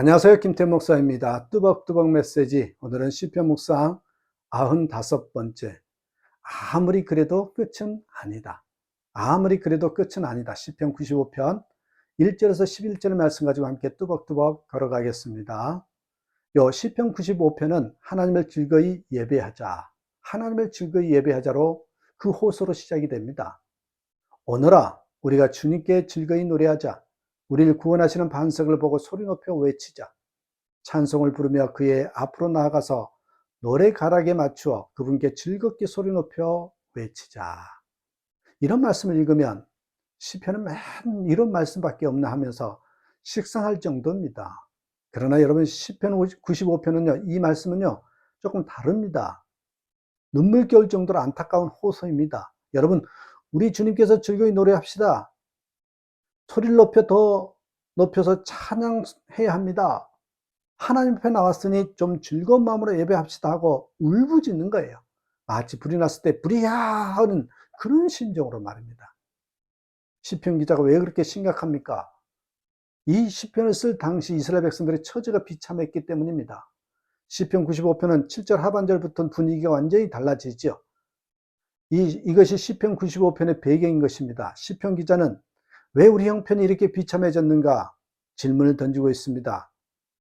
안녕하세요. 김태 목사입니다. 뚜벅뚜벅 메시지. 오늘은 시편 묵상 95번째. 아무리 그래도 끝은 아니다. 아무리 그래도 끝은 아니다. 시편 95편 1절에서 11절의 말씀 가지고 함께 뚜벅뚜벅 걸어가겠습니다. 요 시편 95편은 하나님을 즐거이 예배하자. 하나님을 즐거이 예배하자로 그 호소로 시작이 됩니다. 오늘아 우리가 주님께 즐거이 노래하자. 우리를 구원하시는 반석을 보고 소리 높여 외치자. 찬송을 부르며 그의 앞으로 나아가서 노래 가락에 맞추어 그분께 즐겁게 소리 높여 외치자. 이런 말씀을 읽으면 시편은 맨 이런 말씀밖에 없나 하면서 식상할 정도입니다. 그러나 여러분 시편 95편은요. 이 말씀은요. 조금 다릅니다. 눈물겨울 정도로 안타까운 호소입니다. 여러분 우리 주님께서 즐거이 노래합시다. 소리를 높여 더 높여서 찬양해야 합니다. 하나님 앞에 나왔으니 좀 즐거운 마음으로 예배합시다 하고 울부짖는 거예요. 마치 불이 났을 때 불이야 하는 그런 심정으로 말입니다. 시편 기자가 왜 그렇게 심각합니까? 이 시편을 쓸 당시 이스라엘 백성들의 처지가 비참했기 때문입니다. 시편 95편은 7절 하반절부터 분위기가 완전히 달라지죠. 이, 이것이 시편 95편의 배경인 것입니다. 시편 기자는 왜 우리 형편이 이렇게 비참해졌는가 질문을 던지고 있습니다.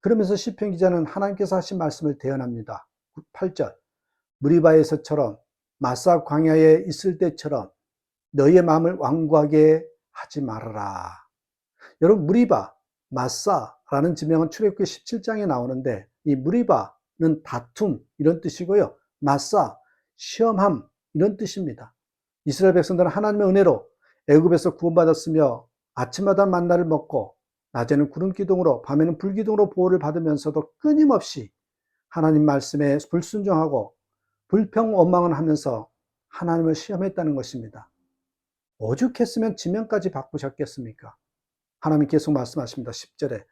그러면서 시편 기자는 하나님께서 하신 말씀을 대언합니다. 8절 무리바에서처럼 마사 광야에 있을 때처럼 너희의 마음을 완고하게 하지 말아라. 여러분 무리바, 마사라는 지명은 출애굽기 17장에 나오는데 이 무리바는 다툼 이런 뜻이고요. 마사 시험함 이런 뜻입니다. 이스라엘 백성들은 하나님의 은혜로 애굽에서 구원받았으며 아침마다 만나를 먹고 낮에는 구름 기둥으로 밤에는 불 기둥으로 보호를 받으면서도 끊임없이 하나님 말씀에 불순종하고 불평 원망을 하면서 하나님을 시험했다는 것입니다. 오죽했으면 지명까지 바꾸셨겠습니까? 하나님 계속 말씀하십니다. 10절에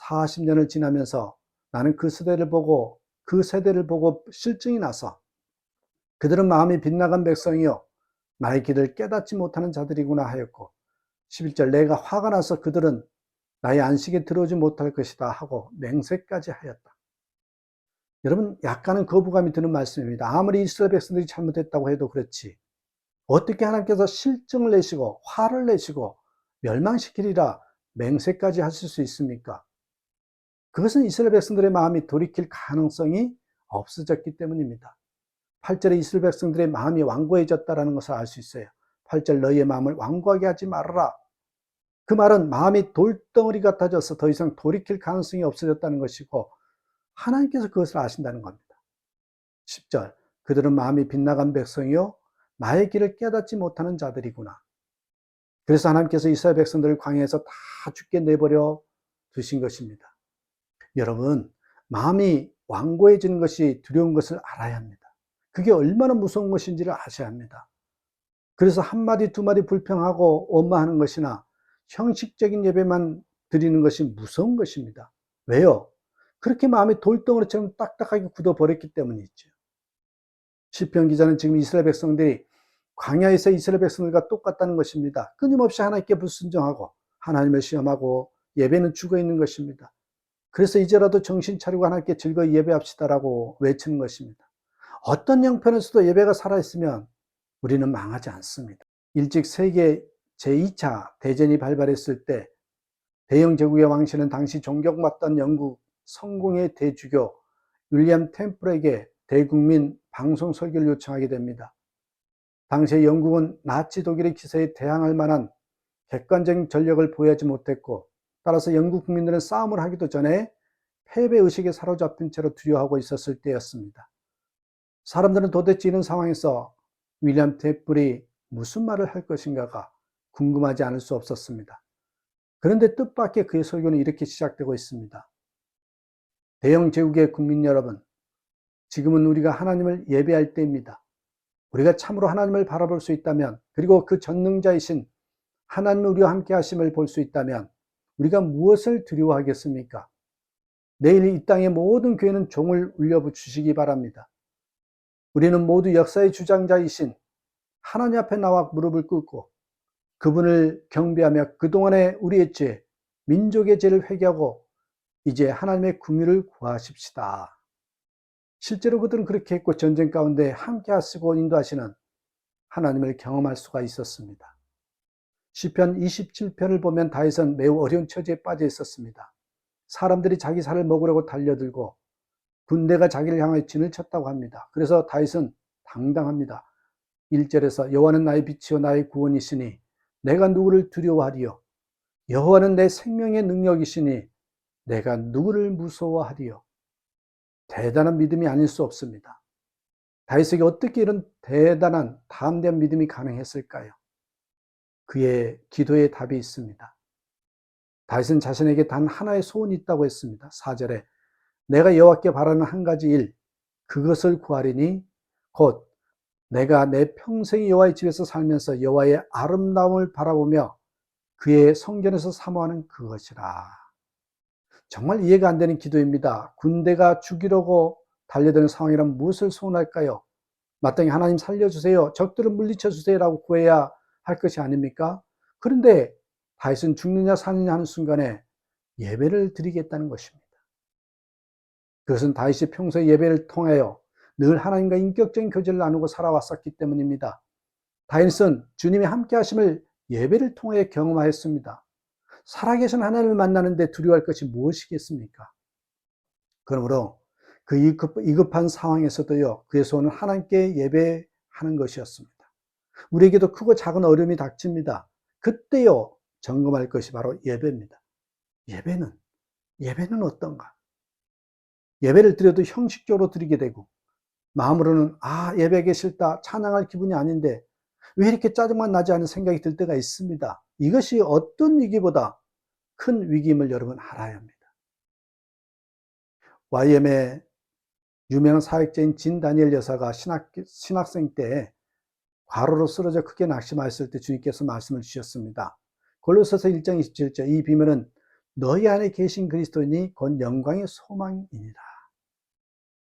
40년을 지나면서 나는 그 세대를 보고 그 세대를 보고 실증이 나서 그들은 마음이 빗나간 백성이요 나의 길을 깨닫지 못하는 자들이구나 하였고 11절 내가 화가 나서 그들은 나의 안식에 들어오지 못할 것이다 하고 맹세까지 하였다. 여러분 약간은 거부감이 드는 말씀입니다. 아무리 이스라엘 백성들이 잘못했다고 해도 그렇지 어떻게 하나님께서 실증을 내시고 화를 내시고 멸망시키리라 맹세까지 하실 수 있습니까? 그것은 이스라엘 백성들의 마음이 돌이킬 가능성이 없어졌기 때문입니다. 8절에 이스라엘 백성들의 마음이 완고해졌다는 것을 알 수 있어요. 8절 너희의 마음을 완고하게 하지 말아라. 그 말은 마음이 돌덩어리 같아져서 더 이상 돌이킬 가능성이 없어졌다는 것이고 하나님께서 그것을 아신다는 겁니다. 10절 그들은 마음이 빗나간 백성이요 나의 길을 깨닫지 못하는 자들이구나. 그래서 하나님께서 이스라엘 백성들을 광야에서 다 죽게 내버려 두신 것입니다. 여러분 마음이 완고해지는 것이 두려운 것을 알아야 합니다. 그게 얼마나 무서운 것인지를 아셔야 합니다. 그래서 한 마디 두 마디 불평하고 원망하는 것이나 형식적인 예배만 드리는 것이 무서운 것입니다. 왜요? 그렇게 마음이 돌덩어리처럼 딱딱하게 굳어버렸기 때문이죠. 시편 기자는 지금 이스라엘 백성들이 광야에서 이스라엘 백성들과 똑같다는 것입니다. 끊임없이 하나님께 불순종하고 하나님을 시험하고 예배는 죽어 있는 것입니다. 그래서 이제라도 정신 차리고 하나님께 즐거이 예배합시다라고 외치는 것입니다. 어떤 형편에서도 예배가 살아있으면 우리는 망하지 않습니다. 일찍 세계 제2차 대전이 발발했을 때 대영 제국의 왕실은 당시 존경받던 영국 성공의 대주교 윌리엄 템플에게 대국민 방송 설교를 요청하게 됩니다. 당시에 영국은 나치 독일의 기세에 대항할 만한 객관적인 전력을 보여하지 못했고 따라서 영국 국민들은 싸움을 하기도 전에 패배 의식에 사로잡힌 채로 두려워하고 있었을 때였습니다. 사람들은 도대체 이런 상황에서 윌리엄 테플이 무슨 말을 할 것인가가 궁금하지 않을 수 없었습니다. 그런데 뜻밖의 그의 설교는 이렇게 시작되고 있습니다. 대영 제국의 국민 여러분, 지금은 우리가 하나님을 예배할 때입니다. 우리가 참으로 하나님을 바라볼 수 있다면, 그리고 그 전능자이신 하나님 우리와 함께 하심을 볼 수 있다면, 우리가 무엇을 두려워하겠습니까? 내일 이 땅의 모든 교회는 종을 울려주시기 바랍니다. 우리는 모두 역사의 주장자이신 하나님 앞에 나와 무릎을 꿇고 그분을 경배하며 그동안의 우리의 죄, 민족의 죄를 회개하고 이제 하나님의 궁유를 구하십시다. 실제로 그들은 그렇게 했고 전쟁 가운데 함께 하시고 인도하시는 하나님을 경험할 수가 있었습니다. 시편 27편을 보면 다윗은 매우 어려운 처지에 빠져 있었습니다. 사람들이 자기 살을 먹으려고 달려들고 군대가 자기를 향하여 진을 쳤다고 합니다. 그래서 다윗은 당당합니다. 1절에서 여호와는 나의 빛이요 나의 구원이시니 내가 누구를 두려워하리요 여호와는 내 생명의 능력이시니 내가 누구를 무서워하리요 대단한 믿음이 아닐 수 없습니다. 다윗에게 어떻게 이런 대단한 담대한 믿음이 가능했을까요? 그의 기도의 답이 있습니다. 다윗은 자신에게 단 하나의 소원이 있다고 했습니다. 4절에 내가 여호와께 바라는 한 가지 일 그것을 구하리니 곧 내가 내 평생 여호와의 집에서 살면서 여호와의 아름다움을 바라보며 그의 성전에서 사모하는 그것이라. 정말 이해가 안 되는 기도입니다. 군대가 죽이려고 달려드는 상황이라면 무엇을 소원할까요? 마땅히 하나님 살려주세요. 적들을 물리쳐 주세요라고 구해야 할 것이 아닙니까? 그런데 다윗은 죽느냐 사느냐 하는 순간에 예배를 드리겠다는 것입니다. 그것은 다윗이 평소에 예배를 통하여 늘 하나님과 인격적인 교제를 나누고 살아왔었기 때문입니다. 다윗은 주님의 함께 하심을 예배를 통해 경험하였습니다. 살아계신 하나님을 만나는데 두려워할 것이 무엇이겠습니까? 그러므로 그 이급, 한 상황에서도요, 그의 소원은 하나님께 예배하는 것이었습니다. 우리에게도 크고 작은 어려움이 닥칩니다. 그때요, 점검할 것이 바로 예배입니다. 예배는, 예배는 어떤가? 예배를 드려도 형식적으로 드리게 되고, 마음으로는, 아, 예배하기 싫다, 찬양할 기분이 아닌데, 왜 이렇게 짜증만 나지 않은 생각이 들 때가 있습니다. 이것이 어떤 위기보다 큰 위기임을 여러분 알아야 합니다. YM의 유명한 사역자인 진 다니엘 여사가 신학, 신학생 때 과로로 쓰러져 크게 낙심하였을 때 주님께서 말씀을 주셨습니다. 골로새서 1장 27절 이 비밀은 너희 안에 계신 그리스도인이 곧 영광의 소망이니라.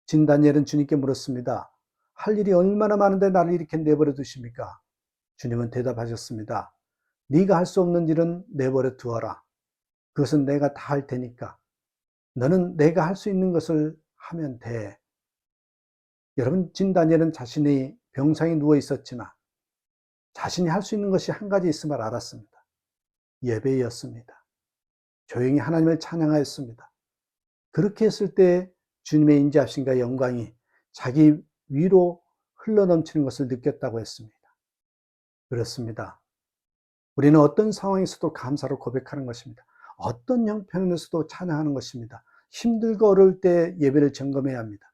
진 다니엘은 주님께 물었습니다. 할 일이 얼마나 많은데 나를 이렇게 내버려 두십니까? 주님은 대답하셨습니다. 네가 할 수 없는 일은 내버려 두어라. 그것은 내가 다 할 테니까. 너는 내가 할 수 있는 것을 하면 돼. 여러분 진 다니엘은 자신이 병상에 누워 있었지만 자신이 할 수 있는 것이 한 가지 있음을 알았습니다. 예배였습니다. 조용히 하나님을 찬양하였습니다. 그렇게 했을 때 주님의 인자하심과 영광이 자기 위로 흘러넘치는 것을 느꼈다고 했습니다. 그렇습니다. 우리는 어떤 상황에서도 감사로 고백하는 것입니다. 어떤 형편에서도 찬양하는 것입니다. 힘들고 어려울 때 예배를 점검해야 합니다.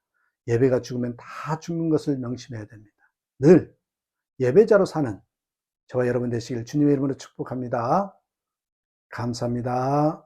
예배가 죽으면 다 죽는 것을 명심해야 됩니다. 늘 예배자로 사는 저와 여러분 되시길 주님의 이름으로 축복합니다. 감사합니다.